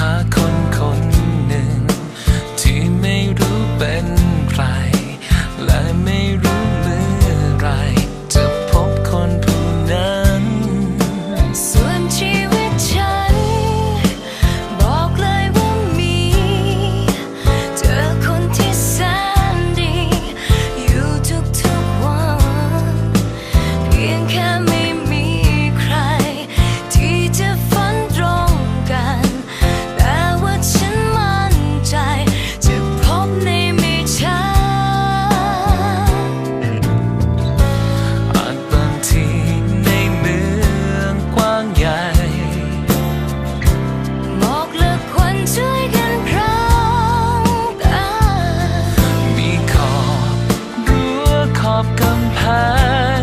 หาคน อบกำแพง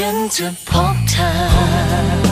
ฉันจะพบเธอ